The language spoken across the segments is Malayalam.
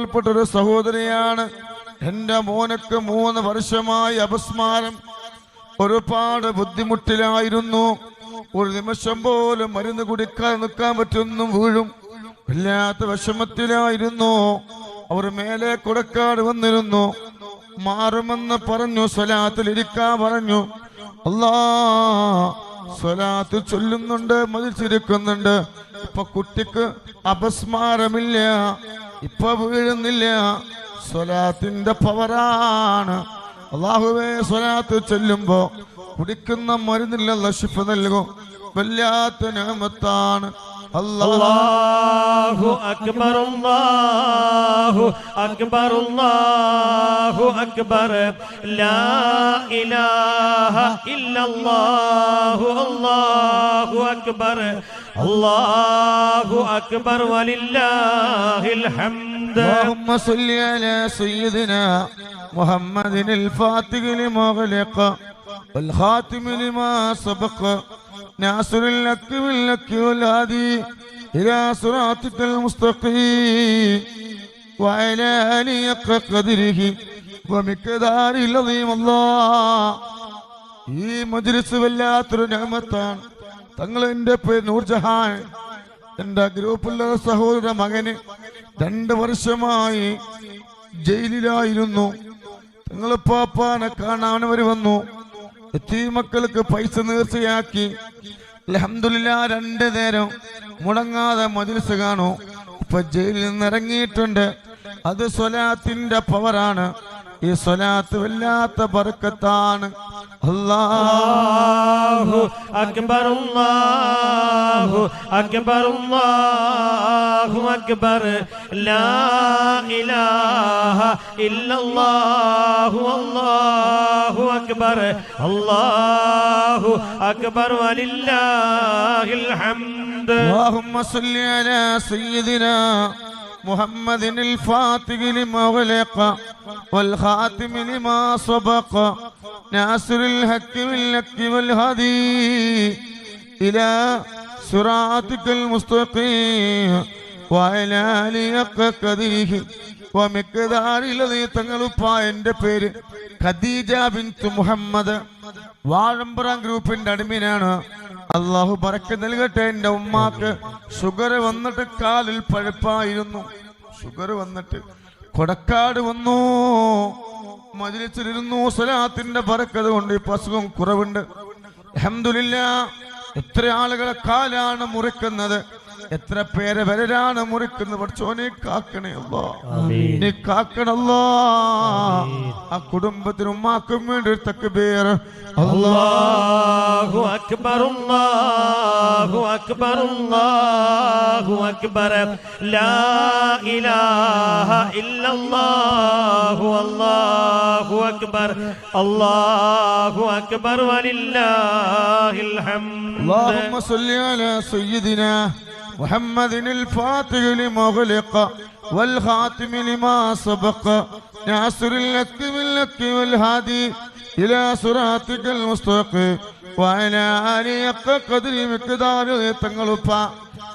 ഒരു സഹോദരിയാണ്. എന്റെ മോനക്ക് മൂന്ന് വർഷമായി അപസ്മാരം. ഒരുപാട് ബുദ്ധിമുട്ടിലായിരുന്നു. ഒരു നിമിഷം പോലും മരുന്ന് കുടിക്കാൻ നിൽക്കാൻ പറ്റുന്നു വീഴും. വല്ലാത്ത വിഷമത്തിലായിരുന്നു. അവർ മേലെ കൊടുക്കാട് വന്നിരുന്നു. മാറുമെന്ന് പറഞ്ഞു സ്വലാത്തിൽ ഇരിക്കാൻ പറഞ്ഞു. അല്ലാ സ്വലാത്ത് ചൊല്ലുന്നുണ്ട് മതിച്ചിരിക്കുന്നുണ്ട്. ഇപ്പൊ കുട്ടിക്ക് അപസ്മാരമില്ല. ഇപ്പൊ വീഴുന്നില്ല. സ്വലാത്തിന്റെ പവറാണ്. അള്ളാഹുവേ സ്വലാത്ത് ചെല്ലുമ്പോ കുടിക്കുന്ന മരുന്നില്ല ഷിഫ നൽകും. വല്ലാത്ത നിയമത്താണ് അല്ലാഹു അക്ബർ അല്ലാഹു അക്ബർ ലാ ഇലാഹ ഇല്ലല്ലാഹു അല്ലാഹു അക്ബർ. الله أكبر الله أكبر ولله الحمد اللهم صل على سيدنا محمد الفاتح لما غلق والخاتم لما سبق ناصر الحق بالحق والهادي إلى صراطك المستقيم وعلى آله حق قدره ومقدار العظيم الله ഈ മജ്ലിസ് വല്ലാത്തൊരു ഞാമത്താണ് തങ്ങൾ എന്റെ പേര് നൂർജഹാൻ. എന്റെ ഗ്രൂപ്പിലെ സഹോദര മകന് രണ്ട് വർഷമായി ജയിലിലായിരുന്നു. തങ്ങൾ പാപ്പാനെ കാണാൻ അവർ വന്നു. എത്തി മക്കൾക്ക് പൈസ നേർച്ചയാക്കി. അലഹമില്ല രണ്ട് നേരം മുടങ്ങാതെ മജിൽസ് കാണൂ. ഇപ്പൊ ജയിലിൽ നിന്ന് ഇറങ്ങിയിട്ടുണ്ട് അത് സ്വലാത്തിന്റെ പവറാണ് ഈ സ്വലാത്ത് വല്ലാത്ത ബർക്കത്താണ്. അല്ലാ الله أكبر الله أكبر الله أكبر لا إله إلا الله الله أكبر الله أكبر ولله الحمد اللهم صل على سيدنا محمد الفاتح لما غلق والخاتم لما سبق ناصر الحق بالحق والهدي إلى صراطك المستقيم وعلى آله حق قدره ومقدار الذي തങ്ങളുപ്പ എൻ്റെ പേര് ഖദീജ ബിൻത്ത് മുഹമ്മദ് വാഴമ്പുറം ഗ്രൂപ്പിന്റെ അടിമീനാണ് അള്ളാഹു പറക്ക് നൽകട്ടെ എൻ്റെ ഉമ്മാക്ക് ഷുഗർ വന്നിട്ട് കാലിൽ പഴുപ്പായിരുന്നു ഷുഗർ വന്നിട്ട് കൊടക്കാട് വന്നു മജിലിച്ചിരുന്നു സ്വലാത്തിന്റെ പരക്കത് കൊണ്ട് ഇപ്പൊ അസുഖം കുറവുണ്ട്. അഹമ്മദില്ല എത്ര ആളുകളെ കാലാണ് മുറിക്കുന്നത്? എത്ര പേരെ വരരാണ് മുറിക്കുന്നത്? പഠിച്ചോനെ കാക്കണയല്ലോ നീ കാക്കണല്ലോ ആ കുടുംബത്തിനും ഉമ്മാക്കും വേണ്ടി തക്ക് പേര് അല്ലാഹു أكبر الله أكبر الله أكبر لا إله إلا الله الله أكبر الله أكبر ولله الحمد اللهم صل على سيدنا محمد الفاتح لما غلق والخاتم لما سبق ناصر الحق بالحق والهادي إلى صراطك المستقيم തങ്ങളുപ്പ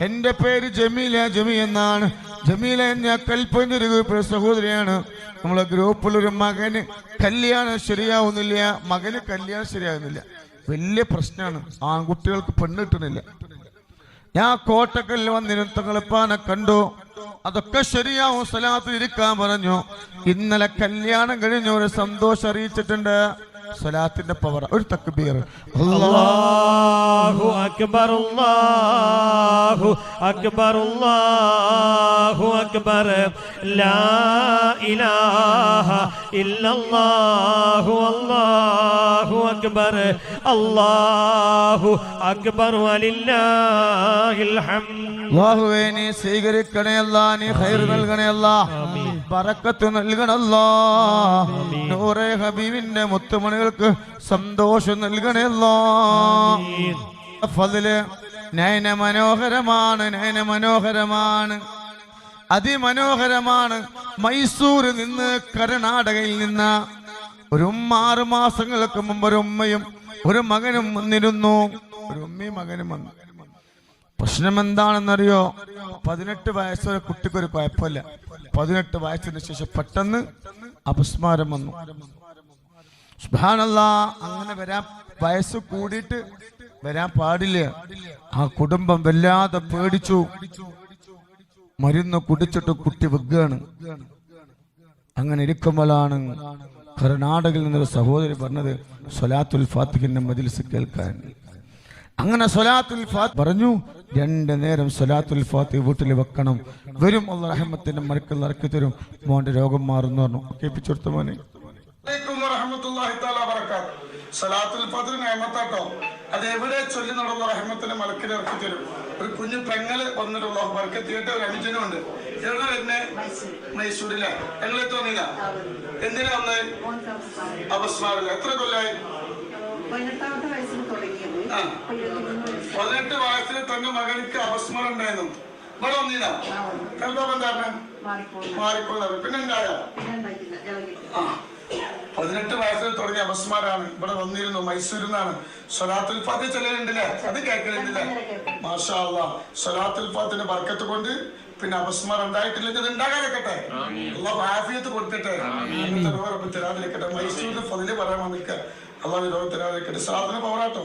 എന്റെ പേര് ജമീല ജമി എന്നാണ്. ജമീല ഞാൻ കൽപ്പഞ്ചൊരു സഹോദരിയാണ്. നമ്മളെ ഗ്രൂപ്പിലൊരു മകന് കല്യാണം ശരിയാവുന്നില്ല. മകന് കല്യാണം ശരിയാവുന്നില്ല. വലിയ പ്രശ്നമാണ്. ആൺകുട്ടികൾക്ക് പെണ്ണ് കിട്ടുന്നില്ല. ഞാൻ കോട്ടക്കല്ലിൽ വന്നിരുന്നു തങ്ങളിപ്പാനെ കണ്ടു. അതൊക്കെ ശരിയാവും സ്ഥലത്ത് ഇരിക്കാൻ പറഞ്ഞു. ഇന്നലെ കല്യാണം കഴിഞ്ഞ ഒരു സന്തോഷം അറിയിച്ചിട്ടുണ്ട്. സ്വലാത്തിന്റെ പവർ ഒരു തക്ബീർ. അല്ലാഹു അക്ബർ അല്ലാഹു അക്ബർ അല്ലാഹു അക്ബർ. ലാ ഇലാഹ ഇല്ലല്ലാഹു അല്ലാഹു അക്ബർ. അല്ലാഹു അക്ബർ വലില്ലാഹിൽ ഹംദ്. അല്ലാഹുവേ നീ സ്വീകരിക്കണേ അല്ലാ നീ ഖൈർ നൽകണേ അല്ലാ ബറക്കത്ത് നൽകണല്ലാ നൂറെ ഹബീബിന്റെ മുത്തുമണികൾക്ക് സന്തോഷം നൽകണയല്ലോ. ഫതിൽ നയന മനോഹരമാണ് നയന മനോഹരമാണ് അതിമനോഹരമാണ് മൈസൂരിൽ നിന്ന് കർണാടകയിൽ നിന്ന്. ഒരു ആറ് മാസങ്ങൾക്ക് മുമ്പ് ഒരു ഉമ്മയും ഒരു മകനും വന്നിരുന്നു. ഒരു ഉമ്മയും മകനും വന്നു. പ്രശ്നം എന്താണെന്നറിയോ പതിനെട്ട് വയസ്സുള്ള കുട്ടിക്കൊരു കുഴപ്പമില്ല. പതിനെട്ട് വയസ്സിന് ശേഷം പെട്ടെന്ന് അപസ്മാരം വന്നു. സുബ്ഹാനല്ലാ അങ്ങനെ വരാൻ വയസ്സ് കൂടിയിട്ട് വരാൻ പാടില്ല. ആ കുടുംബം വല്ലാതെ പേടിച്ചു. മരുന്ന് കുടിച്ചിട്ട് കുട്ടി വെക്കുകയാണ്. അങ്ങനെ ഇരിക്കുമ്പോഴാണ് കർണാടകയിൽ നിന്നൊരു സഹോദരി പറഞ്ഞത് സൊലാത്തുൽ ഫാത്തിഹിന്റെ മജിൽസ് കേൾക്കാൻ. അങ്ങനെ സൊലാത്തുൽ ഫാത്ത് പറഞ്ഞു രണ്ട് നേരം സലാത്തുൽ ഫാത്തി വീട്ടിൽ വെക്കണം. വരും അള്ള റഹ്മത്തിന്റെ മരക്കൽ ഇറക്കി തരും. മോന്റെ രോഗം മാറുന്നു പറഞ്ഞു. കേൾപ്പിച്ചെടുത്ത മോനെ? സലാത്തുൽ ഫജ്ർ നിഅമത്താട്ടോ അത് എവിടെ ചൊല്ലി നടന്ന റഹ്മത്തിന് മലക്കിൽ ഇറക്കി തരും. ഒരു കുഞ്ഞു പെങ്ങൽ വന്നിട്ടുള്ള ബർക്കത്തിയിട്ട് ഒരു അനുജനുണ്ട് എവിടെ വരുന്നേ മൈസൂരില. ഞങ്ങൾ തോന്നിയില്ല എന്തിനാ വന്നേ? അപസ്മാരില്ല എത്ര കൊല്ലായി? ആ. പതിനെട്ട് വയസ്സിൽ തന്റെ മകനിക്ക് അപസ്മരം ഉണ്ടായിരുന്നു. ഇവിടെ വന്നില്ല എന്താ ബന്ധാരണം മാറിക്കൊള്ളത് പിന്നെ ഉണ്ടായ പതിനെട്ട് വയസ്സിൽ തുടങ്ങിയ അപസ്മാരാണ്. ഇവിടെ വന്നിരുന്നു. മൈസൂരിൽ നിന്നാണ്. സൊലാത്തുൽ ഫാത്തി ചെല്ലലുണ്ടല്ലേ? അത് കേൾക്കലുണ്ടല്ലേ? മാഷാ സൊലാത്തുൽ ഫാത്തിന്റെ ബർക്കത്ത് കൊണ്ട് പിന്നെ അപസ്മാർ ഉണ്ടായിട്ടില്ലെങ്കിൽ ഇത് ഉണ്ടാകാതിരിക്കട്ടെ. അള്ളാഹ് ആഫിയത്ത് കൊടുത്തിട്ട് അങ്ങനത്തെ രോഗം തരാതിരിക്കട്ടെ. മൈസൂരിൽ ഫതിൽ പറയാൻ വന്നിരിക്കുക അള്ളാഹ് രോഗം തരാതിരിക്കട്ടെ. സാധന പോരാട്ടോ.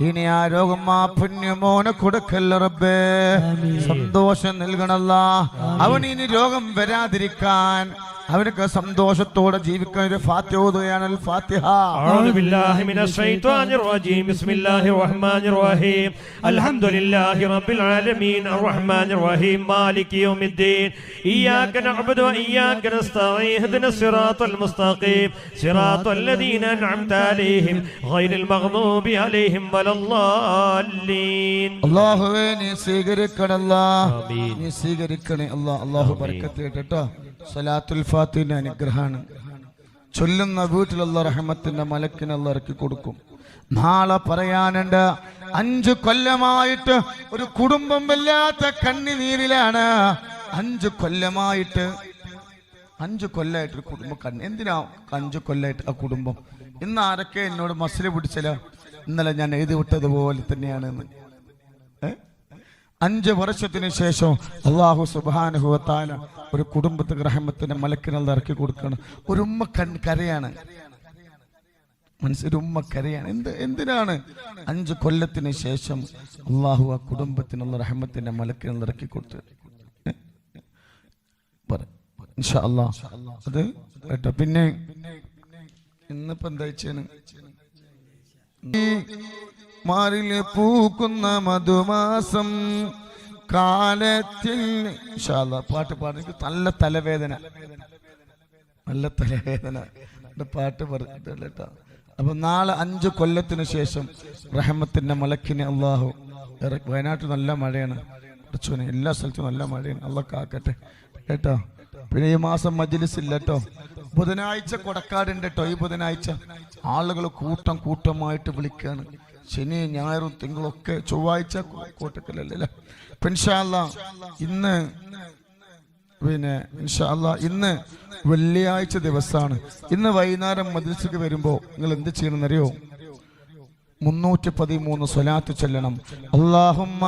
ഇനി ആ രോഗം ആ പുണ്യമോന് കൊടുക്കല്ല റബ്ബേ. സന്തോഷം നൽകണല്ല. അവൻ ഇനി രോഗം വരാതിരിക്കാൻ അവർക്ക് സന്തോഷത്തോടെ ജീവിക്കാൻ ഒരു ഫാത്തിഹ ഓതുകയാണ് അൽ അഊദു ബില്ലാഹി മിനശ് റജീം. ബിസ്മില്ലാഹിർ റഹ്മാനിർ റഹീം. അൽഹംദുലില്ലാഹി റബ്ബിൽ ആലമീൻ. അർറഹ്മാനിർ റഹീം. മാലികി യൗമിദ്ദീൻ. ഇയ്യാക നഅബ്ദു വ ഇയ്യാക നസ്തഈൻ. ഇഹ്ദിനസ് സിറാത്തൽ മുസ്തഖീം. സിറാത്തൽ അൻഅംത അലൈഹിം. ഗൈറിൽ മഗ്ദൂബി അലൈഹിം വലല്ലാലീൻ അല്ലാഹുവേ നീ സ്വീകരിക്കണമല്ല നീ സ്വീകരിക്കണേ അല്ലാഹ് അല്ലാഹു ബർക്കത്ത് കേട്ടോ സലാത്തുൽ ഫാത്തിന്റെ അനുഗ്രഹമാണ്. ചൊല്ലുന്ന വീട്ടിലുള്ള റഹ്മത്തിന്റെ മലക്കിനുള്ള ഇറക്കി കൊടുക്കും. നാളെ പറയാനുണ്ട് അഞ്ചു കൊല്ലമായിട്ട് ഒരു കുടുംബം വല്ലാത്ത കണ്ണിനീരിലാണ്. അഞ്ചു കൊല്ലമായിട്ട് അഞ്ചു കൊല്ലമായിട്ട് ഒരു കുടുംബം കണ്ണ്. എന്തിനാ അഞ്ചു കൊല്ലമായിട്ട് ആ കുടുംബം? ഇന്ന് ആരൊക്കെ എന്നോട് മസിൽ പിടിച്ചല്ലോ ഇന്നലെ ഞാൻ എഴുതി വിട്ടതുപോലെ തന്നെയാണ് എന്ന് ഏ? അഞ്ച് വർഷത്തിന് ശേഷം അള്ളാഹു സുബാനുഭവത്താല ഒരു കുടുംബത്തെ ഗ്രഹമത്തിന്റെ മലക്കിനൽ ഇറക്കി കൊടുക്കണം ഒരു ഉമ്മ കൺ കരയാണ്. മനസ്സിൽ ഉമ്മ കരയാണ്. എന്ത് എന്തിനാണ്? അഞ്ച് കൊല്ലത്തിന് ശേഷം അള്ളാഹു ആ കുടുംബത്തിനുള്ള റഹമത്തിന്റെ മലക്കിനൽ ഇറക്കി കൊടുത്തു. അത് കേട്ടോ. പിന്നെ ഇന്നിപ്പോ എന്താ മാറിൽ പൂക്കുന്ന മധുമാസം കാലത്തിൽ പാട്ട് പാടി. എനിക്ക് നല്ല തലവേദന. നല്ല തലവേദന. പാട്ട് പറഞ്ഞിട്ടില്ല കേട്ടോ. അപ്പൊ നാളെ അഞ്ച് കൊല്ലത്തിന് ശേഷം റഹമത്തിന്റെ മലക്കിനെ അള്ളാഹു വയനാട്ടിൽ നല്ല മഴയാണ്. കുറച്ചുനെ എല്ലാ സ്ഥലത്തും നല്ല മഴയാണ്. അള്ള കാക്കട്ടെ. കേട്ടോ? പിന്നെ ഈ മാസം മജ്ലിസ് ഇല്ല കേട്ടോ. ബുധനാഴ്ച കൊടക്കാടുണ്ട് കേട്ടോ. ഈ ബുധനാഴ്ച ആളുകൾ കൂട്ടം കൂട്ടമായിട്ട് വിളിക്കാണ്. ശനി ഞായറും തിങ്കളൊക്കെ ചൊവ്വാഴ്ച കോട്ടക്കലല്ലേ പിൻഷാല്ല ഇന്ന് പിന്നെ ഇൻഷാല്ല ഇന്ന് വെള്ളിയാഴ്ച ദിവസമാണ് ഇന്ന് വൈകുന്നേരം മദ്രസക്ക് വരുമ്പോൾ നിങ്ങൾ എന്ത് ചെയ്യണമെന്നറിയോ? മുന്നൂറ്റി പതിമൂന്ന് സ്വലാത്ത് ചെല്ലണം. അള്ളാഹുമ്മ